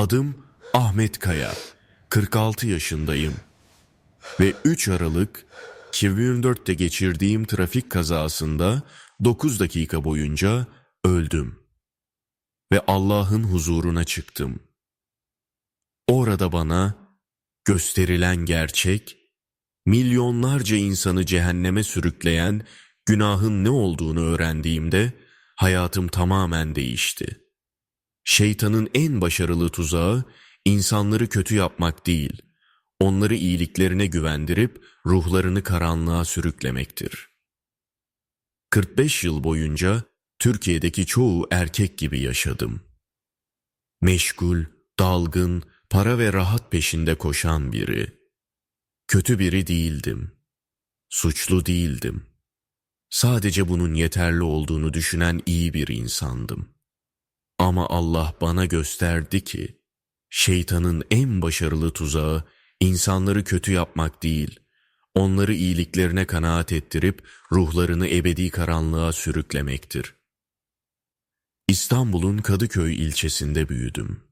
Adım Ahmet Kaya. 46 yaşındayım. Ve 3 Aralık 2024'te geçirdiğim trafik kazasında 9 dakika boyunca öldüm. Ve Allah'ın huzuruna çıktım. Orada bana gösterilen gerçek, milyonlarca insanı cehenneme sürükleyen günahın ne olduğunu öğrendiğimde hayatım tamamen değişti. Şeytanın en başarılı tuzağı insanları kötü yapmak değil, onları iyiliklerine güvendirip ruhlarını karanlığa sürüklemektir. 45 yıl boyunca Türkiye'deki çoğu erkek gibi yaşadım. Meşgul, dalgın, para ve rahat peşinde koşan biri. Kötü biri değildim. Suçlu değildim. Sadece bunun yeterli olduğunu düşünen iyi bir insandım. Ama Allah bana gösterdi ki, şeytanın en başarılı tuzağı insanları kötü yapmak değil, onları iyiliklerine kanaat ettirip ruhlarını ebedi karanlığa sürüklemektir. İstanbul'un Kadıköy ilçesinde büyüdüm.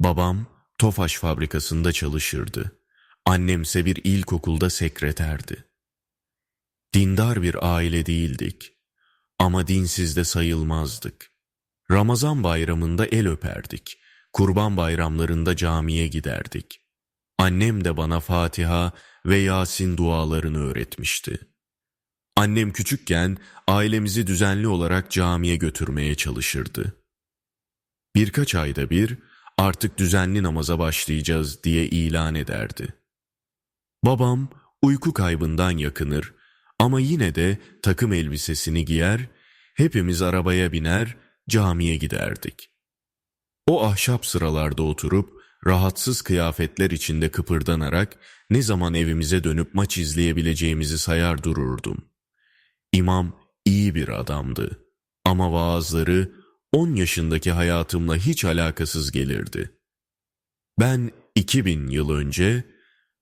Babam Tofaş fabrikasında çalışırdı. Annemse bir ilkokulda sekreterdi. Dindar bir aile değildik ama dinsiz de sayılmazdık. Ramazan bayramında el öperdik. Kurban bayramlarında camiye giderdik. Annem de bana Fatiha ve Yasin dualarını öğretmişti. Annem küçükken ailemizi düzenli olarak camiye götürmeye çalışırdı. Birkaç ayda bir artık düzenli namaza başlayacağız diye ilan ederdi. Babam uyku kaybından yakınır ama yine de takım elbisesini giyer, hepimiz arabaya biner, camiye giderdik. O ahşap sıralarda oturup rahatsız kıyafetler içinde kıpırdanarak ne zaman evimize dönüp maç izleyebileceğimizi sayar dururdum. İmam iyi bir adamdı ama vaazları 10 yaşındaki hayatımla hiç alakasız gelirdi. Ben 2000 yıl önce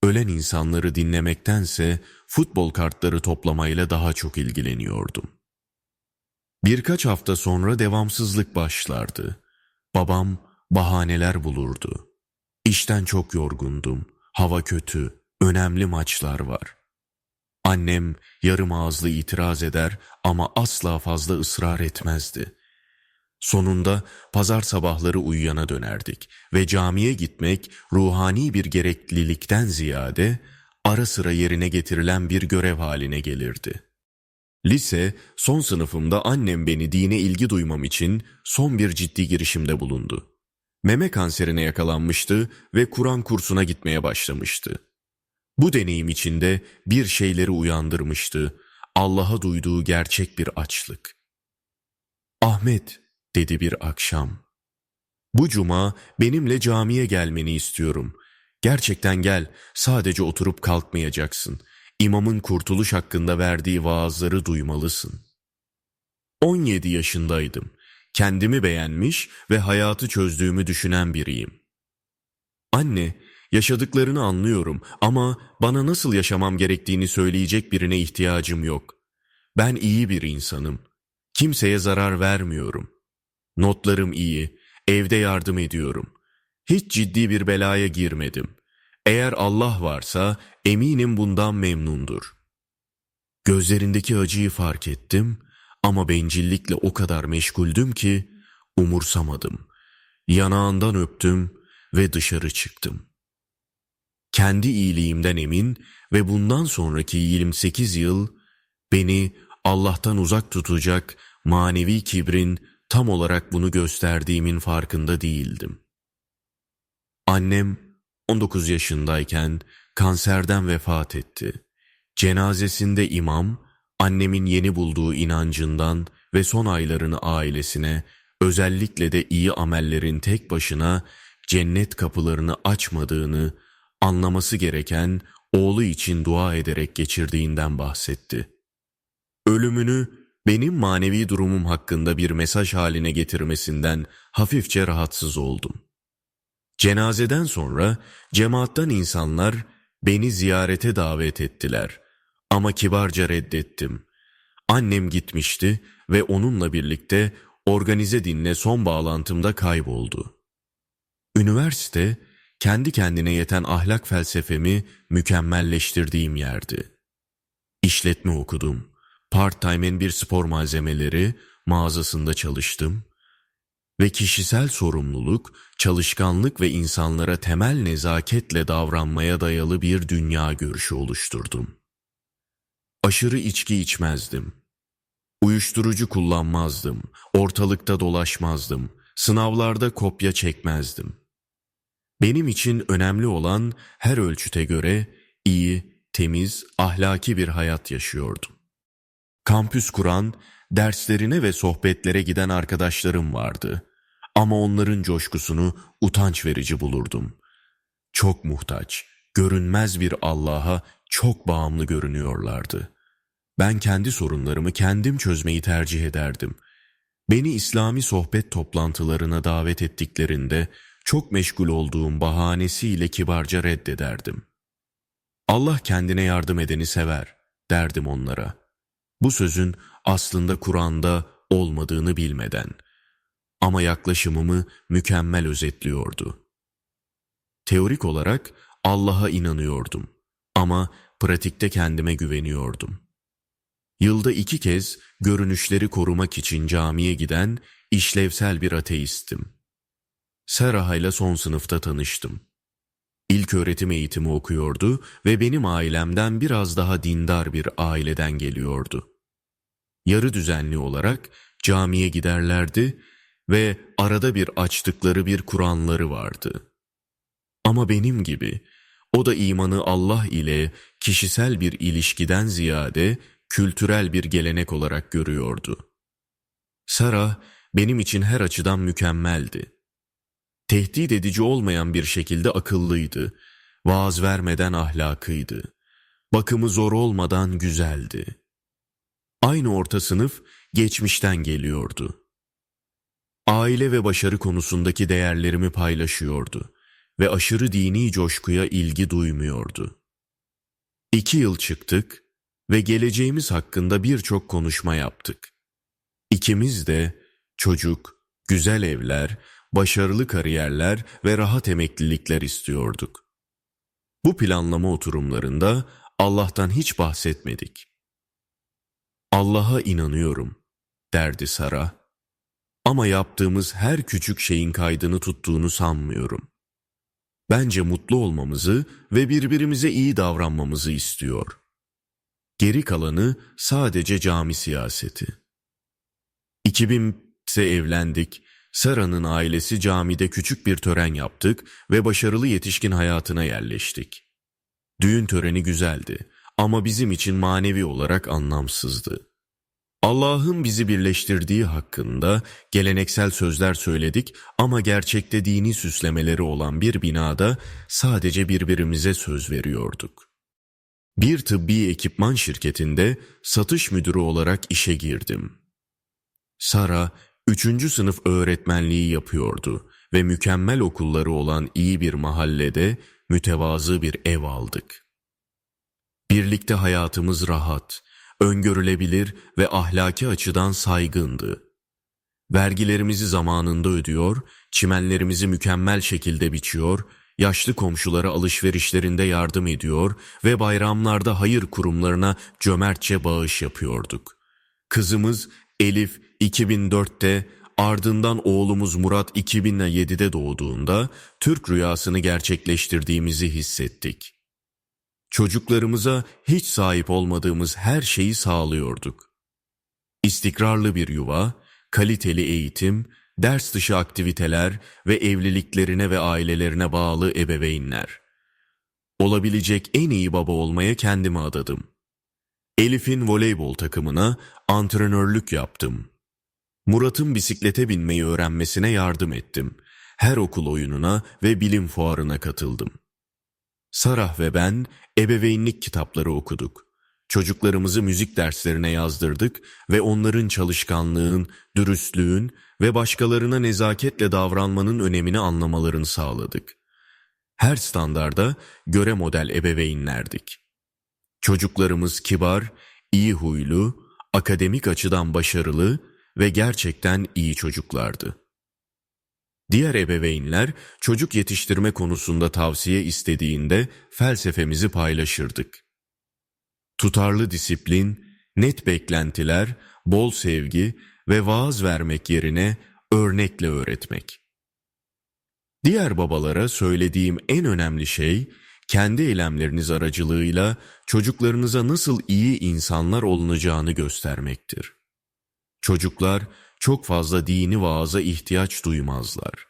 ölen insanları dinlemektense futbol kartları toplamayla daha çok ilgileniyordum. Birkaç hafta sonra devamsızlık başlardı. Babam bahaneler bulurdu. İşten çok yorgundum. Hava kötü. Önemli maçlar var. Annem yarım ağızlı itiraz eder ama asla fazla ısrar etmezdi. Sonunda pazar sabahları uyuyana dönerdik ve camiye gitmek ruhani bir gereklilikten ziyade ara sıra yerine getirilen bir görev haline gelirdi. Lise son sınıfımda annem beni dine ilgi duymam için son bir ciddi girişimde bulundu. Meme kanserine yakalanmıştı ve Kur'an kursuna gitmeye başlamıştı. Bu deneyim içinde bir şeyleri uyandırmıştı. Allah'a duyduğu gerçek bir açlık. Ahmet dedi bir akşam. Bu cuma benimle camiye gelmeni istiyorum. Gerçekten gel, sadece oturup kalkmayacaksın. İmamın kurtuluş hakkında verdiği vaazları duymalısın. 17 yaşındaydım. Kendimi beğenmiş ve hayatı çözdüğümü düşünen biriyim. Anne, yaşadıklarını anlıyorum ama bana nasıl yaşamam gerektiğini söyleyecek birine ihtiyacım yok. Ben iyi bir insanım. Kimseye zarar vermiyorum. Notlarım iyi, evde yardım ediyorum. Hiç ciddi bir belaya girmedim. Eğer Allah varsa eminim bundan memnundur. Gözlerindeki acıyı fark ettim ama bencillikle o kadar meşguldüm ki umursamadım. Yanağından öptüm ve dışarı çıktım. Kendi iyiliğimden emin ve bundan sonraki 28 yıl beni Allah'tan uzak tutacak manevi kibrin tam olarak bunu gösterdiğimin farkında değildim. Annem 19 yaşındayken kanserden vefat etti. Cenazesinde imam, annemin yeni bulduğu inancından ve son aylarını ailesine, özellikle de iyi amellerin tek başına cennet kapılarını açmadığını, anlaması gereken oğlu için dua ederek geçirdiğinden bahsetti. Ölümünü benim manevi durumum hakkında bir mesaj haline getirmesinden hafifçe rahatsız oldum. Cenazeden sonra cemaattan insanlar beni ziyarete davet ettiler ama kibarca reddettim. Annem gitmişti ve onunla birlikte organize dinle son bağlantımda kayboldu. Üniversite, kendi kendine yeten ahlak felsefemi mükemmelleştirdiğim yerdi. İşletme okudum. Part-time'in bir spor malzemeleri mağazasında çalıştım ve kişisel sorumluluk, çalışkanlık ve insanlara temel nezaketle davranmaya dayalı bir dünya görüşü oluşturdum. Aşırı içki içmezdim. Uyuşturucu kullanmazdım, ortalıkta dolaşmazdım, sınavlarda kopya çekmezdim. Benim için önemli olan her ölçüte göre iyi, temiz, ahlaki bir hayat yaşıyordum. Kampüs kuran, derslerine ve sohbetlere giden arkadaşlarım vardı. Ama onların coşkusunu utanç verici bulurdum. Çok muhtaç, görünmez bir Allah'a çok bağımlı görünüyorlardı. Ben kendi sorunlarımı kendim çözmeyi tercih ederdim. Beni İslami sohbet toplantılarına davet ettiklerinde çok meşgul olduğum bahanesiyle kibarca reddederdim. Allah kendine yardım edeni sever derdim onlara. Bu sözün aslında Kur'an'da olmadığını bilmeden ama yaklaşımımı mükemmel özetliyordu. Teorik olarak Allah'a inanıyordum ama pratikte kendime güveniyordum. Yılda iki kez görünüşleri korumak için camiye giden işlevsel bir ateistim. Seraha ile son sınıfta tanıştım. İlk öğretim eğitimi okuyordu ve benim ailemden biraz daha dindar bir aileden geliyordu. Yarı düzenli olarak camiye giderlerdi ve arada bir açtıkları bir Kur'anları vardı. Ama benim gibi o da imanı Allah ile kişisel bir ilişkiden ziyade kültürel bir gelenek olarak görüyordu. Sara benim için her açıdan mükemmeldi. Tehdit edici olmayan bir şekilde akıllıydı, vaaz vermeden ahlakıydı, bakımı zor olmadan güzeldi. Aynı orta sınıf geçmişten geliyordu. Aile ve başarı konusundaki değerlerimi paylaşıyordu ve aşırı dini coşkuya ilgi duymuyordu. İki yıl çıktık ve geleceğimiz hakkında birçok konuşma yaptık. İkimiz de çocuk, güzel evler, başarılı kariyerler ve rahat emeklilikler istiyorduk. Bu planlama oturumlarında Allah'tan hiç bahsetmedik. Allah'a inanıyorum, derdi Sara. Ama yaptığımız her küçük şeyin kaydını tuttuğunu sanmıyorum. Bence mutlu olmamızı ve birbirimize iyi davranmamızı istiyor. Geri kalanı sadece cami siyaseti. 2000'se evlendik. Sara'nın ailesi camide küçük bir tören yaptık ve başarılı yetişkin hayatına yerleştik. Düğün töreni güzeldi ama bizim için manevi olarak anlamsızdı. Allah'ın bizi birleştirdiği hakkında geleneksel sözler söyledik ama gerçekte dini süslemeleri olan bir binada sadece birbirimize söz veriyorduk. Bir tıbbi ekipman şirketinde satış müdürü olarak işe girdim. Sara, üçüncü sınıf öğretmenliği yapıyordu ve mükemmel okulları olan iyi bir mahallede mütevazı bir ev aldık. Birlikte hayatımız rahat, öngörülebilir ve ahlaki açıdan saygındı. Vergilerimizi zamanında ödüyor, çimenlerimizi mükemmel şekilde biçiyor, yaşlı komşulara alışverişlerinde yardım ediyor ve bayramlarda hayır kurumlarına cömertçe bağış yapıyorduk. Kızımız Elif 2004'te ardından oğlumuz Murat 2007'de doğduğunda Türk rüyasını gerçekleştirdiğimizi hissettik. Çocuklarımıza hiç sahip olmadığımız her şeyi sağlıyorduk. İstikrarlı bir yuva, kaliteli eğitim, ders dışı aktiviteler ve evliliklerine ve ailelerine bağlı ebeveynler. Olabilecek en iyi baba olmaya kendimi adadım. Elif'in voleybol takımına antrenörlük yaptım. Murat'ın bisiklete binmeyi öğrenmesine yardım ettim. Her okul oyununa ve bilim fuarına katıldım. Sarah ve ben ebeveynlik kitapları okuduk. Çocuklarımızı müzik derslerine yazdırdık ve onların çalışkanlığın, dürüstlüğün ve başkalarına nezaketle davranmanın önemini anlamalarını sağladık. Her standarda göre model ebeveynlerdik. Çocuklarımız kibar, iyi huylu, akademik açıdan başarılı ve gerçekten iyi çocuklardı. Diğer ebeveynler çocuk yetiştirme konusunda tavsiye istediğinde felsefemizi paylaşırdık. Tutarlı disiplin, net beklentiler, bol sevgi ve vaaz vermek yerine örnekle öğretmek. Diğer babalara söylediğim en önemli şey, kendi eylemleriniz aracılığıyla çocuklarınıza nasıl iyi insanlar olunacağını göstermektir. Çocuklar çok fazla dini vaaza ihtiyaç duymazlar.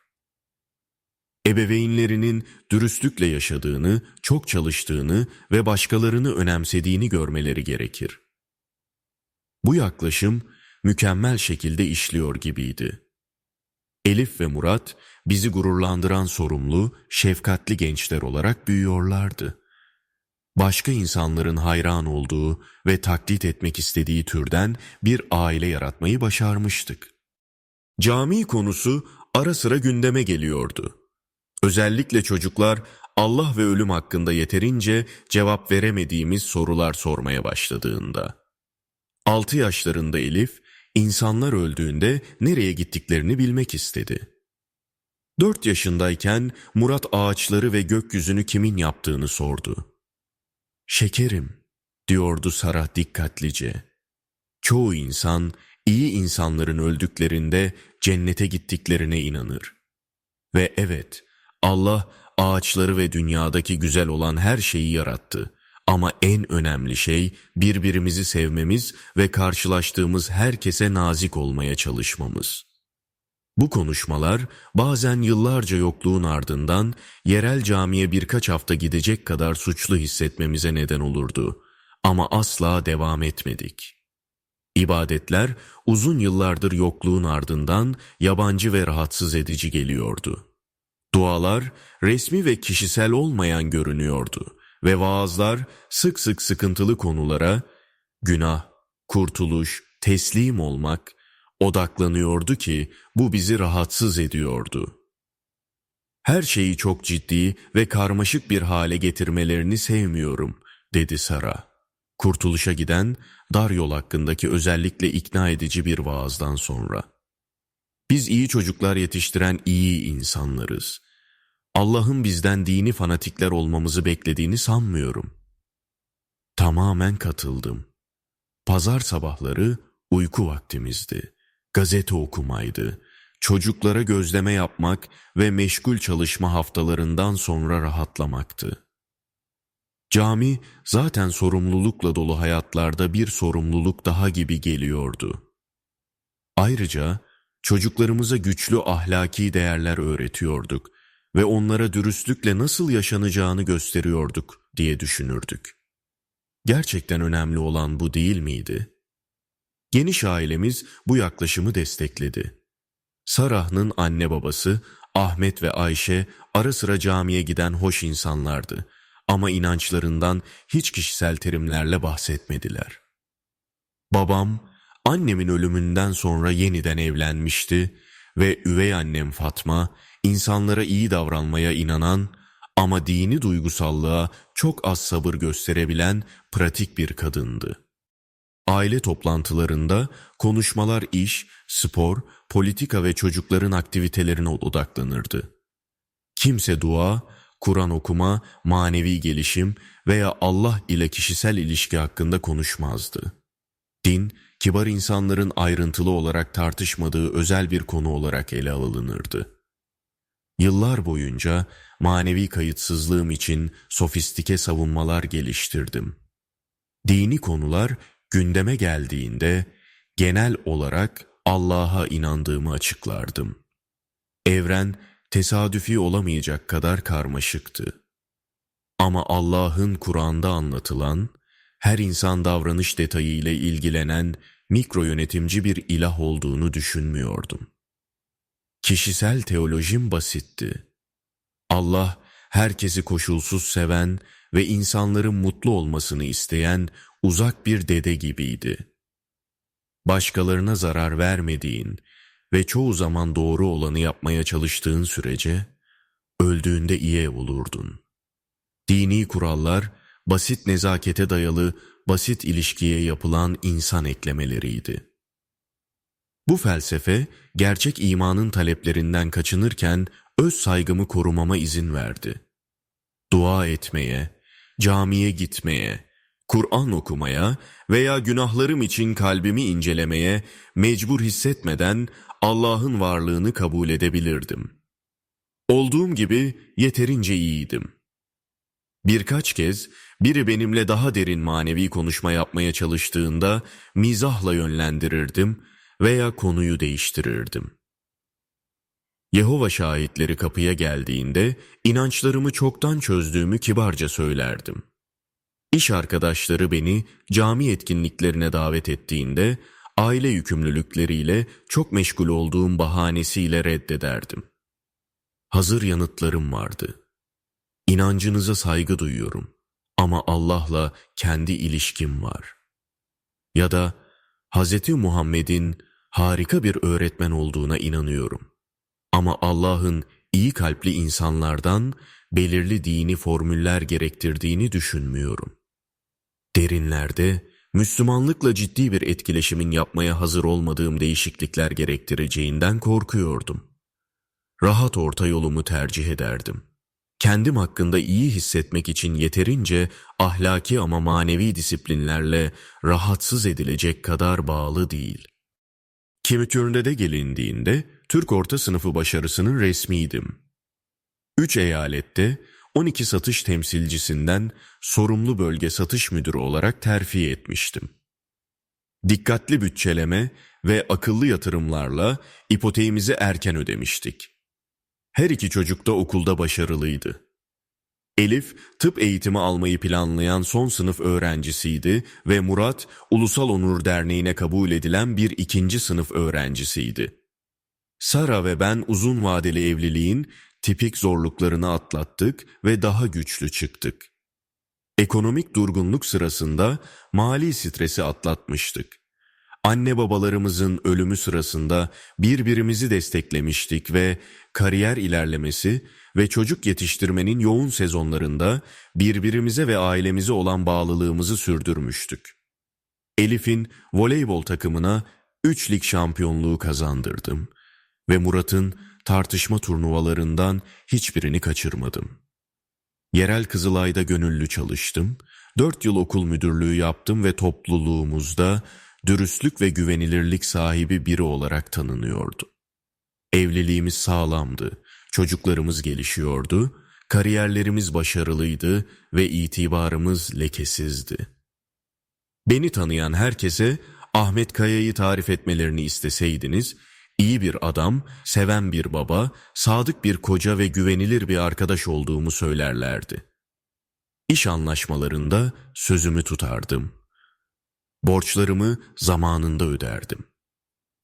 Ebeveynlerinin dürüstlükle yaşadığını, çok çalıştığını ve başkalarını önemsediğini görmeleri gerekir. Bu yaklaşım mükemmel şekilde işliyor gibiydi. Elif ve Murat bizi gururlandıran sorumlu, şefkatli gençler olarak büyüyorlardı. Başka insanların hayran olduğu ve taklit etmek istediği türden bir aile yaratmayı başarmıştık. Cami konusu ara sıra gündeme geliyordu. Özellikle çocuklar Allah ve ölüm hakkında yeterince cevap veremediğimiz sorular sormaya başladığında. 6 yaşlarında Elif, insanlar öldüğünde nereye gittiklerini bilmek istedi. 4 yaşındayken Murat ağaçları ve gökyüzünü kimin yaptığını sordu. Şekerim, diyordu Sara dikkatlice. Çoğu insan iyi insanların öldüklerinde cennete gittiklerine inanır. Ve evet, Allah ağaçları ve dünyadaki güzel olan her şeyi yarattı. Ama en önemli şey birbirimizi sevmemiz ve karşılaştığımız herkese nazik olmaya çalışmamız. Bu konuşmalar bazen yıllarca yokluğun ardından yerel camiye birkaç hafta gidecek kadar suçlu hissetmemize neden olurdu. Ama asla devam etmedik. İbadetler uzun yıllardır yokluğun ardından yabancı ve rahatsız edici geliyordu. Dualar resmi ve kişisel olmayan görünüyordu ve vaazlar sık sık sıkıntılı konulara, günah, kurtuluş, teslim olmak, odaklanıyordu ki bu bizi rahatsız ediyordu. Her şeyi çok ciddi ve karmaşık bir hale getirmelerini sevmiyorum, dedi Sara. Kurtuluşa giden dar yol hakkındaki özellikle ikna edici bir vaazdan sonra. Biz iyi çocuklar yetiştiren iyi insanlarız. Allah'ın bizden dini fanatikler olmamızı beklediğini sanmıyorum. Tamamen katıldım. Pazar sabahları uyku vaktimizdi. Gazete okumaydı. Çocuklara gözleme yapmak ve meşgul çalışma haftalarından sonra rahatlamaktı. Cami zaten sorumlulukla dolu hayatlarda bir sorumluluk daha gibi geliyordu. Ayrıca çocuklarımıza güçlü ahlaki değerler öğretiyorduk ve onlara dürüstlükle nasıl yaşanacağını gösteriyorduk diye düşünürdük. Gerçekten önemli olan bu değil miydi? Geniş ailemiz bu yaklaşımı destekledi. Sarah'ın anne babası Ahmet ve Ayşe ara sıra camiye giden hoş insanlardı ama inançlarından hiç kişisel terimlerle bahsetmediler. Babam annemin ölümünden sonra yeniden evlenmişti ve üvey annem Fatma insanlara iyi davranmaya inanan ama dini duygusallığa çok az sabır gösterebilen pratik bir kadındı. Aile toplantılarında konuşmalar iş, spor, politika ve çocukların aktivitelerine odaklanırdı. Kimse dua, Kur'an okuma, manevi gelişim veya Allah ile kişisel ilişki hakkında konuşmazdı. Din, kibar insanların ayrıntılı olarak tartışmadığı özel bir konu olarak ele alınırdı. Yıllar boyunca manevi kayıtsızlığım için sofistike savunmalar geliştirdim. Dini konular gündeme geldiğinde genel olarak Allah'a inandığımı açıklardım. Evren tesadüfi olamayacak kadar karmaşıktı. Ama Allah'ın Kur'an'da anlatılan, her insan davranış detayı ile ilgilenen mikro yönetimci bir ilah olduğunu düşünmüyordum. Kişisel teolojim basitti. Allah herkesi koşulsuz seven ve insanların mutlu olmasını isteyen uzak bir dede gibiydi. Başkalarına zarar vermediğin ve çoğu zaman doğru olanı yapmaya çalıştığın sürece öldüğünde iyi olurdun. Dini kurallar basit nezakete dayalı basit ilişkiye yapılan insan eklemeleriydi. Bu felsefe gerçek imanın taleplerinden kaçınırken öz saygımı korumama izin verdi. Dua etmeye, camiye gitmeye, Kur'an okumaya veya günahlarım için kalbimi incelemeye mecbur hissetmeden Allah'ın varlığını kabul edebilirdim. Olduğum gibi yeterince iyiydim. Birkaç kez biri benimle daha derin manevi konuşma yapmaya çalıştığında mizahla yönlendirirdim veya konuyu değiştirirdim. Yehova şahitleri kapıya geldiğinde inançlarımı çoktan çözdüğümü kibarca söylerdim. İş arkadaşları beni cami etkinliklerine davet ettiğinde aile yükümlülükleriyle çok meşgul olduğum bahanesiyle reddederdim. Hazır yanıtlarım vardı. İnancınıza saygı duyuyorum ama Allah'la kendi ilişkim var. Ya da Hz. Muhammed'in harika bir öğretmen olduğuna inanıyorum. Ama Allah'ın iyi kalpli insanlardan belirli dini formüller gerektirdiğini düşünmüyorum. Derinlerde Müslümanlıkla ciddi bir etkileşimin yapmaya hazır olmadığım değişiklikler gerektireceğinden korkuyordum. Rahat orta yolumu tercih ederdim. Kendim hakkında iyi hissetmek için yeterince ahlaki ama manevi disiplinlerle rahatsız edilecek kadar bağlı değil. Kimi türünde gelindiğinde Türk orta sınıfı başarısının resmiydim. Üç eyalette 12 satış temsilcisinden sorumlu bölge satış müdürü olarak terfi etmiştim. Dikkatli bütçeleme ve akıllı yatırımlarla ipoteğimizi erken ödemiştik. Her iki çocuk da okulda başarılıydı. Elif tıp eğitimi almayı planlayan son sınıf öğrencisiydi ve Murat Ulusal Onur Derneği'ne kabul edilen bir ikinci sınıf öğrencisiydi. Sara ve ben uzun vadeli evliliğin tipik zorluklarını atlattık ve daha güçlü çıktık. Ekonomik durgunluk sırasında mali stresi atlatmıştık. Anne babalarımızın ölümü sırasında birbirimizi desteklemiştik ve kariyer ilerlemesi ve çocuk yetiştirmenin yoğun sezonlarında birbirimize ve ailemize olan bağlılığımızı sürdürmüştük. Elif'in voleybol takımına 3 lig şampiyonluğu kazandırdım ve Murat'ın tartışma turnuvalarından hiçbirini kaçırmadım. Yerel Kızılay'da gönüllü çalıştım, dört yıl okul müdürlüğü yaptım ve topluluğumuzda dürüstlük ve güvenilirlik sahibi biri olarak tanınıyordu. Evliliğimiz sağlamdı, çocuklarımız gelişiyordu, kariyerlerimiz başarılıydı ve itibarımız lekesizdi. Beni tanıyan herkese Ahmet Kaya'yı tarif etmelerini isteseydiniz, iyi bir adam, seven bir baba, sadık bir koca ve güvenilir bir arkadaş olduğumu söylerlerdi. İş anlaşmalarında sözümü tutardım. Borçlarımı zamanında öderdim.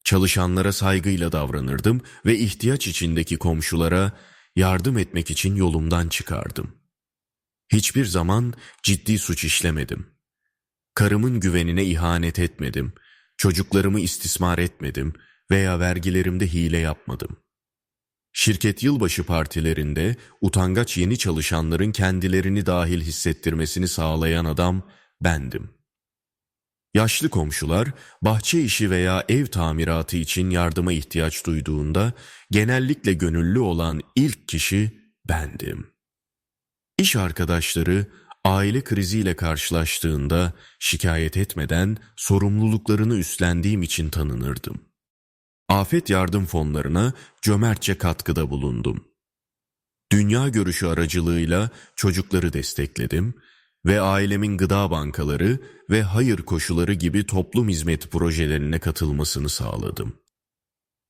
Çalışanlara saygıyla davranırdım ve ihtiyaç içindeki komşulara yardım etmek için yolumdan çıkardım. Hiçbir zaman ciddi suç işlemedim. Karımın güvenine ihanet etmedim, çocuklarımı istismar etmedim veya vergilerimde hile yapmadım. Şirket yılbaşı partilerinde utangaç yeni çalışanların kendilerini dahil hissettirmesini sağlayan adam bendim. Yaşlı komşular bahçe işi veya ev tamiratı için yardıma ihtiyaç duyduğunda genellikle gönüllü olan ilk kişi bendim. İş arkadaşları aile kriziyle karşılaştığında şikayet etmeden sorumluluklarını üstlendiğim için tanınırdım. Afet yardım fonlarına cömertçe katkıda bulundum. Dünya görüşü aracılığıyla çocukları destekledim ve ailemin gıda bankaları ve hayır koşuları gibi toplum hizmet projelerine katılmasını sağladım.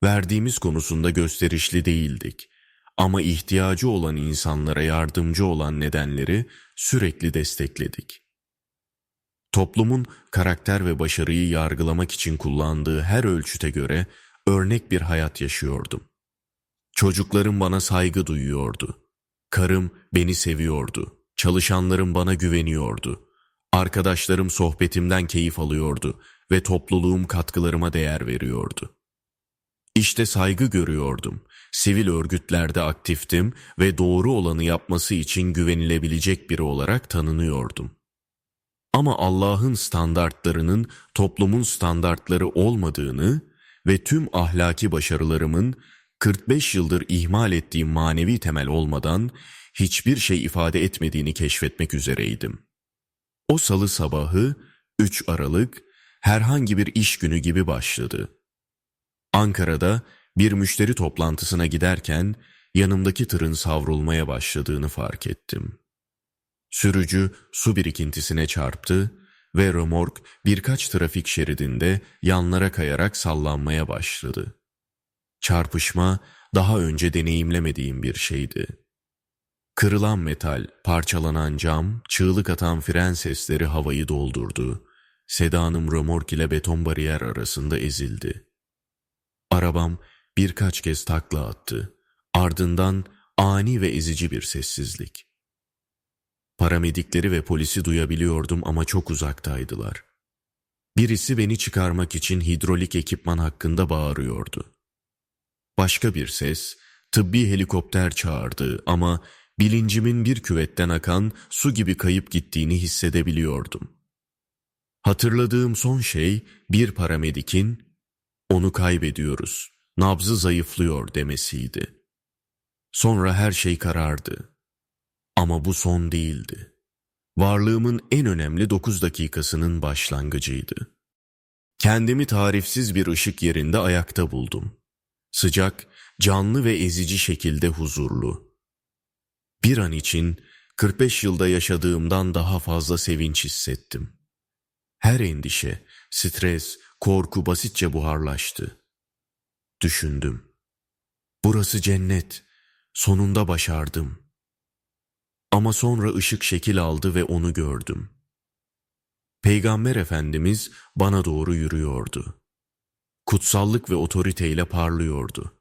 Verdiğimiz konusunda gösterişli değildik ama ihtiyacı olan insanlara yardımcı olan nedenleri sürekli destekledik. Toplumun karakter ve başarıyı yargılamak için kullandığı her ölçüte göre örnek bir hayat yaşıyordum. Çocuklarım bana saygı duyuyordu. Karım beni seviyordu. Çalışanlarım bana güveniyordu. Arkadaşlarım sohbetimden keyif alıyordu ve topluluğum katkılarıma değer veriyordu. İşte saygı görüyordum. Sivil örgütlerde aktiftim ve doğru olanı yapması için güvenilebilecek biri olarak tanınıyordum. Ama Allah'ın standartlarının toplumun standartları olmadığını ve tüm ahlaki başarılarımın 45 yıldır ihmal ettiğim manevi temel olmadan hiçbir şey ifade etmediğini keşfetmek üzereydim. O salı sabahı 3 Aralık herhangi bir iş günü gibi başladı. Ankara'da bir müşteri toplantısına giderken yanımdaki tırın savrulmaya başladığını fark ettim. Sürücü su birikintisine çarptı ve römork birkaç trafik şeridinde yanlara kayarak sallanmaya başladı. Çarpışma daha önce deneyimlemediğim bir şeydi. Kırılan metal, parçalanan cam, çığlık atan fren sesleri havayı doldurdu. Sedanım römork ile beton bariyer arasında ezildi. Arabam birkaç kez takla attı. Ardından ani ve ezici bir sessizlik. Paramedikleri ve polisi duyabiliyordum ama çok uzaktaydılar. Birisi beni çıkarmak için hidrolik ekipman hakkında bağırıyordu. Başka bir ses, tıbbi helikopter çağırdı ama bilincimin bir küvetten akan su gibi kayıp gittiğini hissedebiliyordum. Hatırladığım son şey bir paramedikin, onu kaybediyoruz, nabzı zayıflıyor demesiydi. Sonra her şey karardı. Ama bu son değildi. Varlığımın en önemli dokuz dakikasının başlangıcıydı. Kendimi tarifsiz bir ışık yerinde ayakta buldum. Sıcak, canlı ve ezici şekilde huzurlu. Bir an için 45 yılda yaşadığımdan daha fazla sevinç hissettim. Her endişe, stres, korku basitçe buharlaştı. Düşündüm. Burası cennet. Sonunda başardım. Ama sonra ışık şekil aldı ve onu gördüm. Peygamber Efendimiz bana doğru yürüyordu. Kutsallık ve otoriteyle parlıyordu.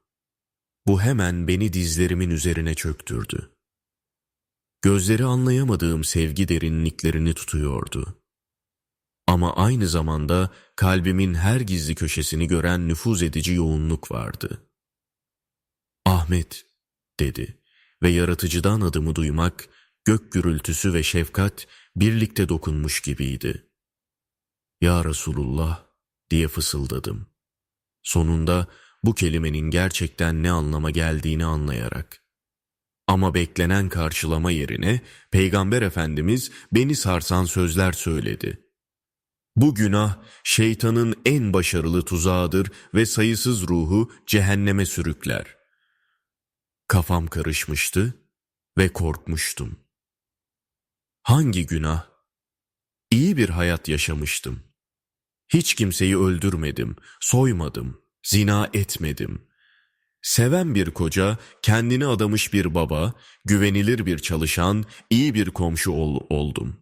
Bu hemen beni dizlerimin üzerine çöktürdü. Gözleri anlayamadığım sevgi derinliklerini tutuyordu. Ama aynı zamanda kalbimin her gizli köşesini gören nüfuz edici yoğunluk vardı. Ahmet, dedi ve yaratıcıdan adımı duymak, gök gürültüsü ve şefkat birlikte dokunmuş gibiydi. Ya Resulullah diye fısıldadım. Sonunda bu kelimenin gerçekten ne anlama geldiğini anlayarak. Ama beklenen karşılama yerine Peygamber Efendimiz beni sarsan sözler söyledi. Bu günah şeytanın en başarılı tuzağıdır ve sayısız ruhu cehenneme sürükler. Kafam karışmıştı ve korkmuştum. Hangi günah? İyi bir hayat yaşamıştım. Hiç kimseyi öldürmedim, soymadım, zina etmedim. Seven bir koca, kendini adamış bir baba, güvenilir bir çalışan, iyi bir komşu ol oldum.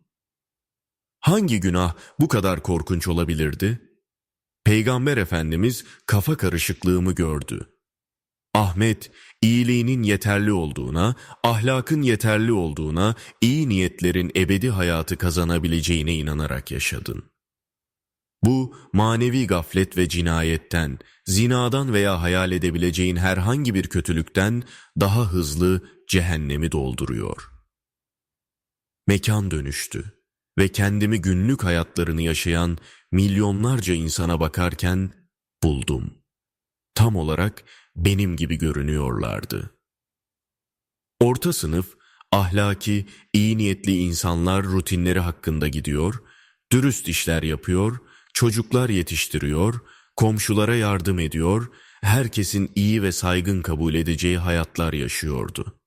Hangi günah bu kadar korkunç olabilirdi? Peygamber Efendimiz kafa karışıklığımı gördü. Ahmet, iyiliğinin yeterli olduğuna, ahlakın yeterli olduğuna, iyi niyetlerin ebedi hayatı kazanabileceğine inanarak yaşadın. Bu manevi gaflet ve cinayetten, zinadan veya hayal edebileceğin herhangi bir kötülükten daha hızlı cehennemi dolduruyor. Mekan dönüştü ve kendimi günlük hayatlarını yaşayan milyonlarca insana bakarken buldum. Tam olarak benim gibi görünüyorlardı. Orta sınıf, ahlaki, iyi niyetli insanlar rutinleri hakkında gidiyor, dürüst işler yapıyor, çocuklar yetiştiriyor, komşulara yardım ediyor, herkesin iyi ve saygın kabul edeceği hayatlar yaşıyordu.